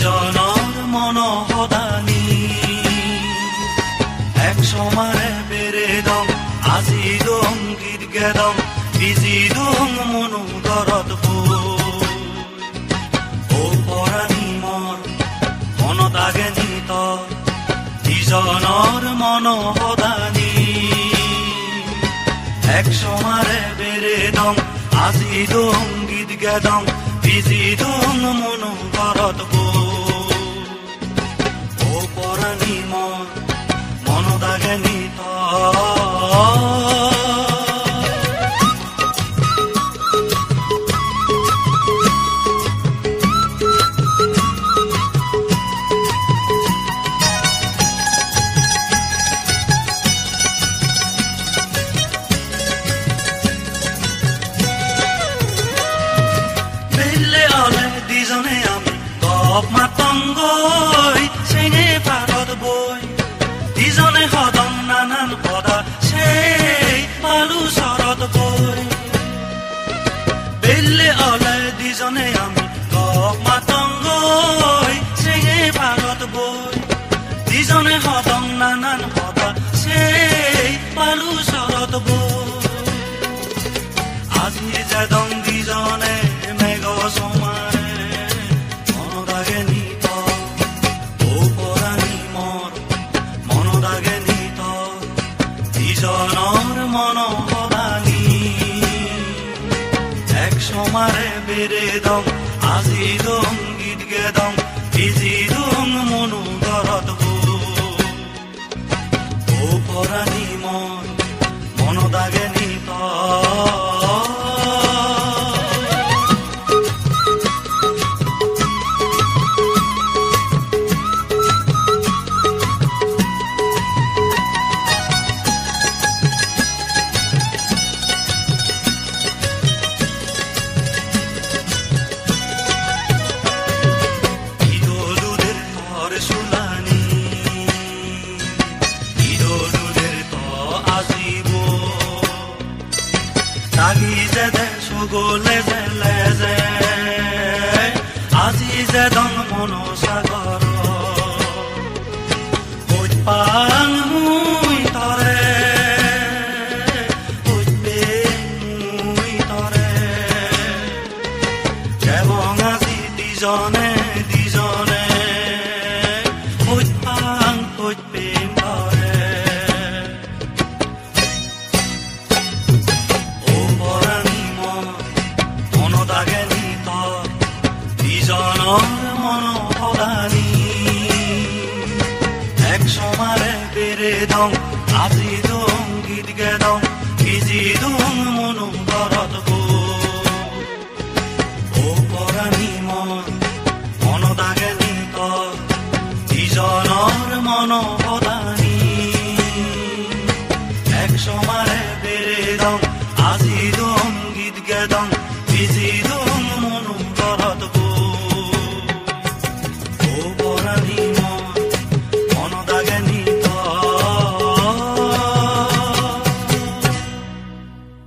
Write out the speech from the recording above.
লাগে নিতৰ ইজনৰ মন সদানি এক সমাৰে বেৰে দম আজি দম গীত গেদম বিজি দম মনো দৰত পৰাণী মৰ মনত আগে নিতৰ ইজনৰ মন সদানি এক সমাৰে বেৰে দম আজি দম গীত গেদম বিজি দম মনো ঘৰত ও দিজনে আমি গপ মাতংগৈ চেঙে ভাগত বই। দিজনে হদং নানান পদা সেই পালু শরত বই। আজি যে দিজনে মেঘ সমাৰে বেৰে দম আজি দম গীত গেদম ইজি দম মনো ঘৰত ও পৰাণী তাগি যে দে সগলে যে লেজে আজি যে দন সাগর ওই পাং মুই তরে ওই মুই তরে gedong azidong git gedong izidong monum barat go o porani mon monodage to ijonor mono podani ek somare bere dong azidong git gedong izidong monum barat go o porani